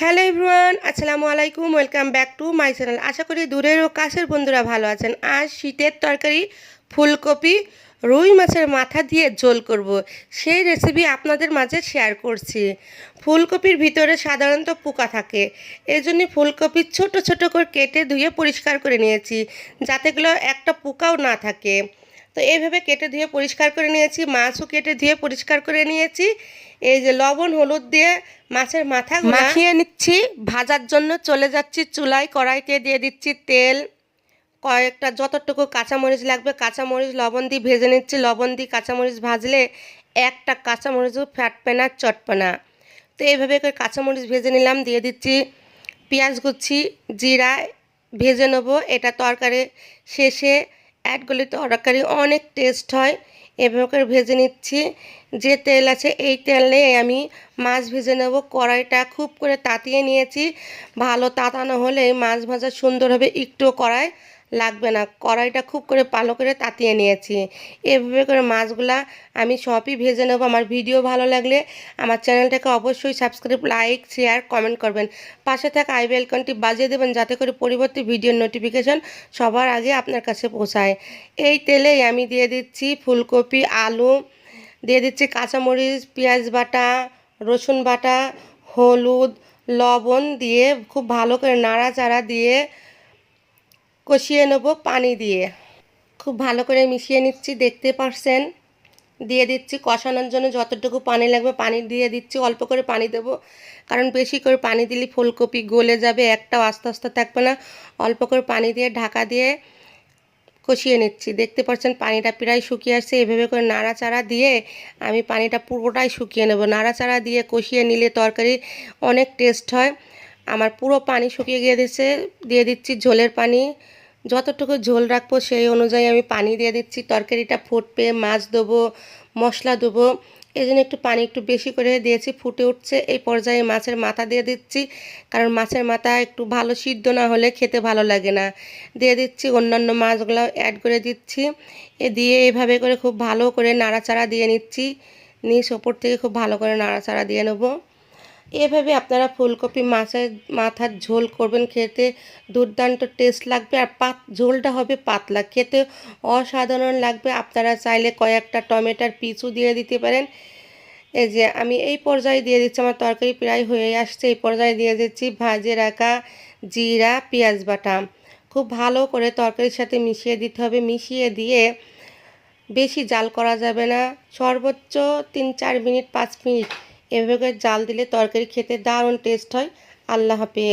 Hello everyone, আসসালামু আলাইকুম, welcome back to my channel. আশা করি দূরের ও কাছের বন্ধুরা ভালো আছেন। আজ শীতের তরকারি, ফুলকপি, রুই মাছের মাথা দিয়ে ঝোল করব। সেই রেসিপি আপনাদের মাঝে শেয়ার করছি। ফুলকপির ভিতরে সাধারণত পোকা থাকে। এই জন্য ফুলকপি ছোট ছোট করে কেটে ধুয়ে পরিষ্কার করে নিয়েছি যাতেগুলো একটা পোকাও না থাকে। তো এইভাবে কেটে ধুয়ে পরিষ্কার করে নিয়েছি, মাছও কেটে ধুয়ে পরিষ্কার করে নিয়েছি। এই যে লবণ, হলুদ দিয়ে মাছের মাথা মাখিয়ে নিচ্ছি, ভাজার জন্য চলে যাচ্ছি, চুলায় কড়াইতে দিয়ে দিচ্ছি তেল, কয়েকটা যতটুকু কাঁচামরিচ লাগবে কাঁচামরিচ লবণ দিয়ে ভেজে নিচ্ছি, লবণ দিয়ে কাঁচামরিচ ভাজলে একটা কাঁচামরিচও ফাটবে না, চটবে না। তো এইভাবে করে কাঁচামরিচ ভেজে নিলাম, দিয়ে দিচ্ছি পেঁয়াজ কুচি, জিরা, ভেজে নেব, এটা তরকারি শেষে অ্যাড করলে তরকারি অনেক টেস্ট হয়। এভাবে ভেজে নিচ্ছি। যে তেল আছে এই তেল আমি মাছ ভেজে নেব। কড়াইটা খুব করে তাতিয়ে নিয়েছি। ভালো তাতানো হলে মাছ ভাজা সুন্দর হবে একটু কড়াই লাগবে না। কড়াইটা খুব করে ভালো করে তাতিয়ে নিয়েছি। এভাবে করে মাছগুলা আমি সবই ভেজে নেব। আমার ভিডিও ভালো লাগলে আমার চ্যানেলটাকে অবশ্যই সাবস্ক্রাইব লাইক শেয়ার কমেন্ট করবেন। পাশে থাকা আই বেলকনটি বাজিয়ে দেবেন যাতে করে পরিবর্তী ভিডিওর নোটিফিকেশান সবার আগে আপনার কাছে পৌঁছায়। এই তেলেই আমি দিয়ে দিচ্ছি ফুলকপি, আলু, দিয়ে দিচ্ছি কাঁচামরিচ, পেঁয়াজ বাটা, রসুন বাটা, হলুদ, লবণ দিয়ে খুব ভালো করে নাড়াচাড়া দিয়ে কষিয়ে নেব পানি দিয়ে। খুব ভালো করে মিশিয়ে নিচ্ছি, দেখতে পারছেন? দিয়ে দিচ্ছি কষানোর জন্য যতটুকু পানি লাগবে পানি দিয়ে দিচ্ছি, অল্প করে পানি দেব। কারণ বেশি করে পানি দিলে ফুলকপি গলে যাবে, একটাও আস্তে আস্তে থাকবে না। অল্প করে পানি দিয়ে ঢাকা দিয়ে কষিয়ে নিচ্ছি। দেখতে পাচ্ছেন পানিটা প্রায় শুকিয়ে আসছে, এভাবে করে নাড়াচাড়া দিয়ে আমি পানিটা পুরোটাই শুকিয়ে নেব। নাড়াচাড়া দিয়ে কষিয়ে নিলে তরকারি অনেক টেস্ট হয়। আমার পুরো পানি শুকিয়ে গিয়ে দিচ্ছে দিয়ে দিচ্ছি ঝোলের পানি। যতটুকু ঝোল রাখব সেই অনুযায়ী আমি পানি দিয়ে দিচ্ছি। তরকারিটা ফুটবে, মাছ দেবো, মশলা দেবো। এই জন্য একটু পানি একটু বেশি করে দিয়েছি, ফুটে উঠছে। এই পর্যায়ে মাছের মাথা দিয়ে দিচ্ছি, কারণ মাছের মাথা একটু ভালো সিদ্ধ না হলে খেতে ভালো লাগে না। দিয়ে দিচ্ছি অন্যান্য মাছগুলো অ্যাড করে দিচ্ছি। এ দিয়ে এভাবে করে খুব ভালো করে নাড়াচাড়া দিয়ে নিচ্ছি। নিচ ওপর থেকে খুব ভালো করে নাড়াচাড়া দিয়ে নেব। এভাবে আপনারা ফুলকপি মাছের মাথার ঝোল করবেন, খেতে দুর্দান্ত টেস্ট লাগবে আর পাত, ঝোলটা হবে পাতলা, খেতে অসাধারণ লাগবে। আপনারা চাইলে কয়েকটা টমেটোর পিচু দিয়ে দিতে পারেন। এই যে আমি এই পর্যায়ে দিয়ে দিচ্ছি, আমার তরকারি প্রায় হয়ে আসছে। এই পর্যায়ে দিয়ে দিচ্ছি ভাজে রাখা জিরা, পেঁয়াজ বাটা। খুব ভালো করে তরকারির সাথে মিশিয়ে দিতে হবে। মিশিয়ে দিয়ে বেশি জাল করা যাবে না। সর্বোচ্চ তিন চার মিনিট, পাঁচ মিনিট এভাবে জাল দিলে তরকারি খেতে দারুণ টেস্ট হয়। আল্লাহ হাফেজ।